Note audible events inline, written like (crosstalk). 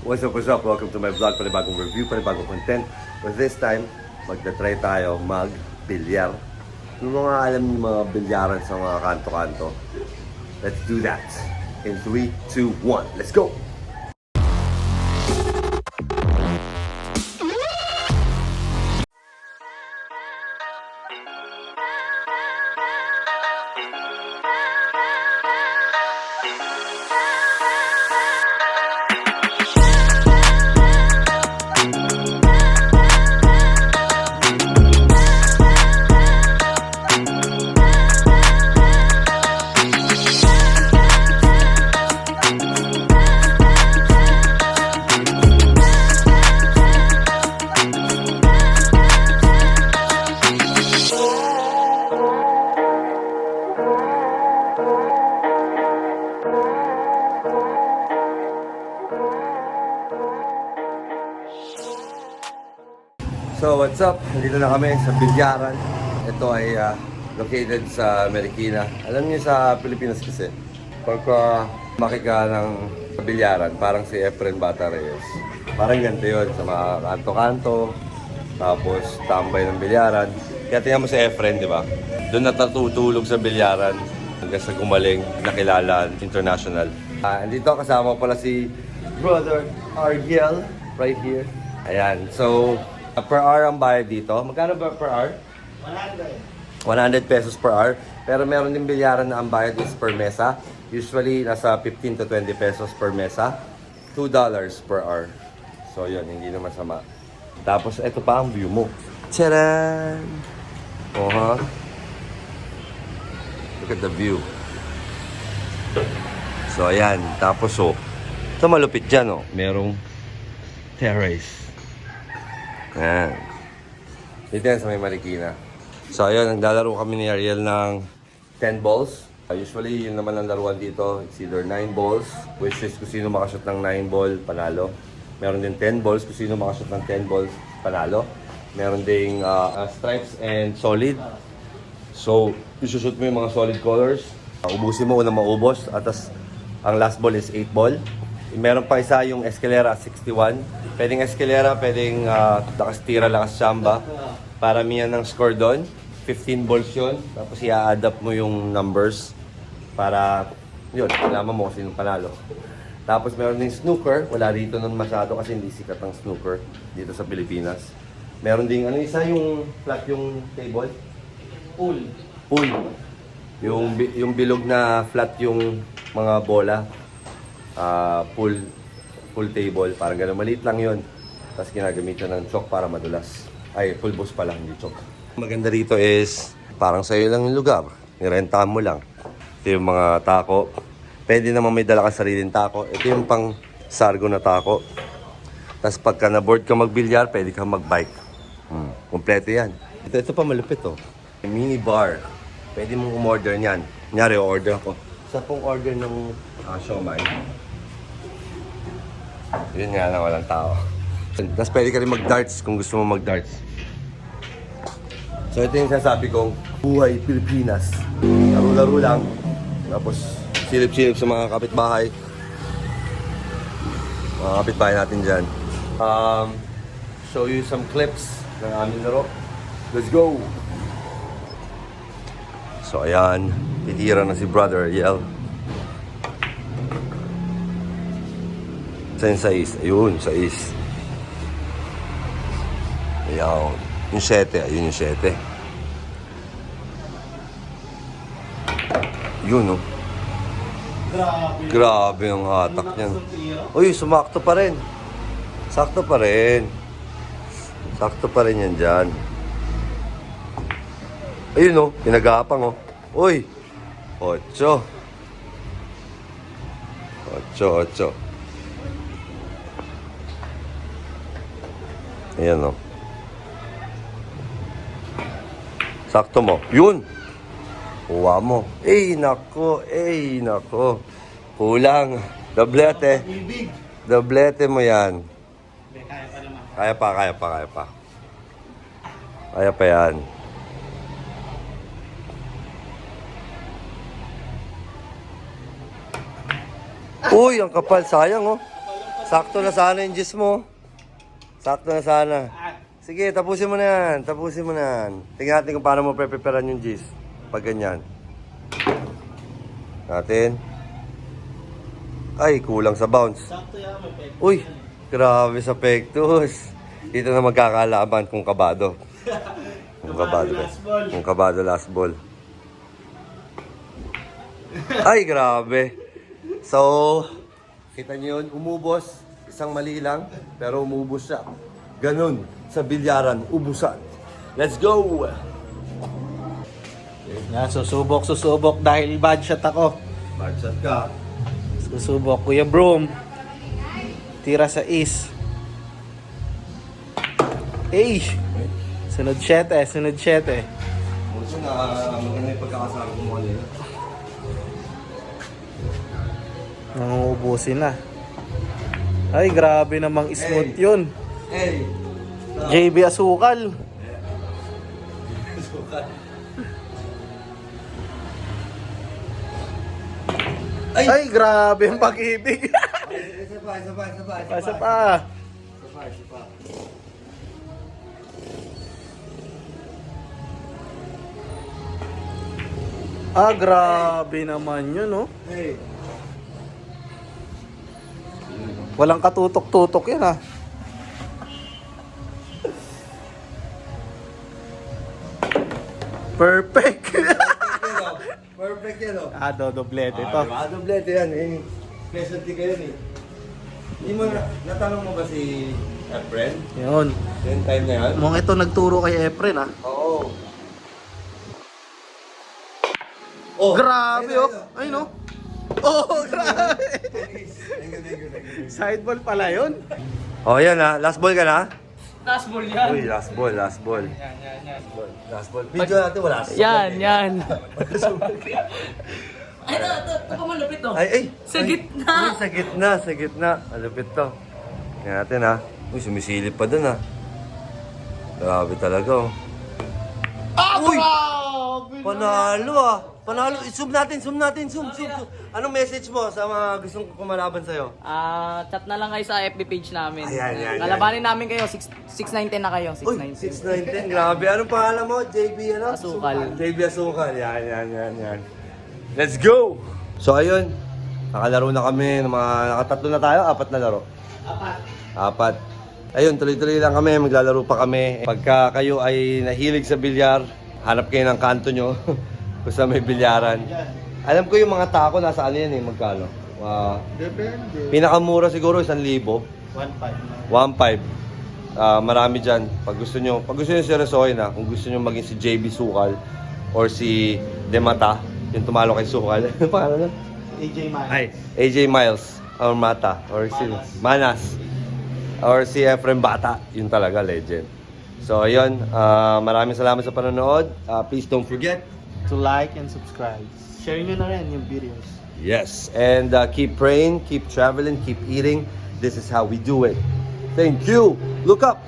What's up, what's up? Welcome to my vlog, panibagong review, panibagong content. But this time, magta-try tayo mag-bilyar. Yung mga alam niyo mga bilyaran sa mga kanto-kanto. Let's do that. In 3, 2, 1, let's go! What's up? Nandito na kami sa Bilyaran. Ito ay ah, located sa Marikina. Alam niyo sa Pilipinas kasi, pagka makika ng Bilyaran, parang si Efren Bata Reyes. Parang ganito yun, sa mga kanto-kanto, tapos tambay ng Bilyaran. Kaya tingnan mo si Efren, di ba? Doon natatutulog sa Bilyaran hanggang sa gumaling, nakilala international. Ah, andito kasama pala si Brother Argiel, right here. Ayan, so uh, per hour ang bayad dito. Magkano ba per hour? 100. 100 pesos per hour. Pero meron din bilyaran na ang bayad is per mesa. Usually, nasa 15 to 20 pesos per mesa. $2 per hour. So, yun, hindi na masama. Tapos, ito pa ang view mo. Tcharan! Oh, ha? Look at the view. So, ayan. Tapos, oh. Ito malupit dyan, oh. Merong terrace. Ayan. Dito yan sa may Marikina. So, ayun, naglalaro kami ni Ariel ng 10 balls. Uh, usually, yun naman ang laruan dito. It's either 9 balls, which is kung sino makashoot ng 9 ball, panalo. Meron din 10 balls, kung sino makashoot ng 10 balls, panalo. Meron ding uh, uh, stripes and solid. So, isushoot mo yung mga solid colors. Uh, ubusin mo unang maubos. At tas, ang last ball is 8 ball. Meron pa isa yung Escalera 61. Pwedeng Escalera, pwedeng uh, lakas tira, lakas chamba. Para miyan ng score doon. 15 balls yun. Tapos i-add up mo yung numbers. Para, yun, alaman mo kung sino panalo. Tapos meron din snooker. Wala rito nun masyado kasi hindi sikat ang snooker dito sa Pilipinas. Meron ding, ano isa yung flat yung table? Pool. Pool. Yung, yung bilog na flat yung mga bola. Ah, pool, pool table. Parang gano'n. Maliit lang yun. Tapos ginagamitan ng chalk para madulas. Ay, pulbos pala, hindi chalk. Maganda rito is, parang sa'yo lang yung lugar. Nirentahan mo lang. Ito yung mga tako. Pwede naman may dala ka sariling tako. Ito yung pang sargo na tako. Tapos pagka na-board ka magbilyar, pwede ka magbike. Hmm. Kompleto yan. Ito, ito pa malupit oh. Mini bar. Pwede mong umorder niyan. Kunyari, order ako. Sa pong order ng uh, siomay. Yun nga lang, walang tao. Tapos pwede ka rin mag-darts kung gusto mo mag-darts. So ito yung sinasabi kong buhay Pilipinas. Laro-laro lang. Tapos silip-silip sa mga kapitbahay. Mga kapitbahay natin dyan. Um, show you some clips ng aming laro. Let's go! So ayan, titira na si Brother Yel. Saan yung sais? Ayun, sais. Ayaw. Yung sete, ayun yung sete. Yun, oh. Grabe. Grabe ang hatak niyan. Uy, sumakto pa rin. Sakto pa rin. Sakto pa rin yan dyan. Ayun oh, pinagapang oh. Uy! Ocho. Ocho, ocho. Ayan oh. Sakto mo. Yun! Kuha mo. Eh, nako. Eh, nako. Kulang. Doblete. Doblete mo yan. Hindi, kaya pa naman. Kaya pa, kaya pa, kaya pa. Kaya pa yan. Uy, ang kapal. Sayang, oh. Sakto na sana yung gis mo. Sakto na sana. Sige, tapusin mo na yan. Tapusin mo na yan. Tingnan natin kung paano mo pre-preparean yung gis. Pag ganyan. Natin. Ay, kulang sa bounce. sakto yan, may. Uy, grabe sa pectus. Dito na magkakalaban kung kabado. (laughs) Kung kabado. Kabado last ball. Kung kabado last ball. Ay, grabe. So, kita niyo yun, umubos. Isang mali lang, pero umubos siya. Ganun, sa bilyaran, ubusan. Let's go! Yan, susubok, susubok dahil bad shot ako. Bad shot ka. Susubok, Kuya Broom. Tira sa is. Eh! Sunod 7, sunod 7. Muso na maganda yung pagkakasama ko mo kanina. Nangungubusin na. Ay, grabe namang smooth yun. Hey! JB Asukal. Ay! Ay, grabe ang pag-ibig. Isa pa, isa pa, isa pa. Pasa pa. Isa pa, isa pa. Ah, grabe naman yun, no? Hey! Walang katutok-tutok yan, ah. Perfect. (laughs) Perfect yan, oh. ah, dodoblete ito. Ah, doblete yan eh. Specialty ko yan eh. Hindi mo na, natanong mo ba si Efren? Yun. Yung time na yan? Mong ito nagturo kay Efren, ah. Oo. Oh, Grabe, ayun, oh. ayun, Ay, no? Oh, grabe. Thank you, thank you, thank you. Sideball pala yun. Oh, yan ha. Last ball ka na? Last ball yan. Uy, last ball, last ball. Yan, yan, yan. Last ball. Video natin wala. Yan, yan. Ay, (laughs) ito, ito, ito pa malupit to. Ay, ay. Sa ay. gitna. Uy, sa gitna, sa gitna. Malupit to. Tingnan natin ha. Uy, sumisilip pa dun ha. Grabe talaga oh. Ah, Uy! Panalo ah. Panalo. I-zoom natin, zoom natin, zoom, zoom, zoom. Anong message mo sa mga gustong kumalaban sa'yo? Ah, chat na lang kayo sa FB page namin. Ayan, yan, yan. Kalabanin namin kayo, 6 619 na kayo, Uy, 619. 619. Grabe. Anong pangalan mo? JB ano? Asukal. JB Asukal. Yan, yan, yan, yan. Let's go! So, ayun. Nakalaro na kami ng mga... Nakatatlo na tayo? Apat na laro? Apat. Apat. Ayun, tuloy-tuloy lang kami. Maglalaro pa kami. Pagka kayo ay nahilig sa bilyar, hanap kayo ng kanto nyo. (laughs) kung saan may bilyaran. Alam ko yung mga tako nasa ano yan eh, magkano? Wow. Depende. Pinakamura siguro, 1,000. 1-5. 1.5. Ah, marami dyan. Pag gusto nyo, pag gusto nyo seryosohin na, kung gusto nyo maging si JB Sukal or si Demata, yung tumalo kay Sukal. (laughs) Ano pangalan nun? AJ Man. Ay, AJ Miles or Mata or si Manas. Manas or si Efrem Bata, yun talaga legend. So, ayun, ah, maraming salamat sa panonood. Ah, please don't forget. To like and subscribe. Share nyo na rin yung videos. Yes, and uh, keep praying, keep traveling, keep eating. This is how we do it. Thank you. Look up.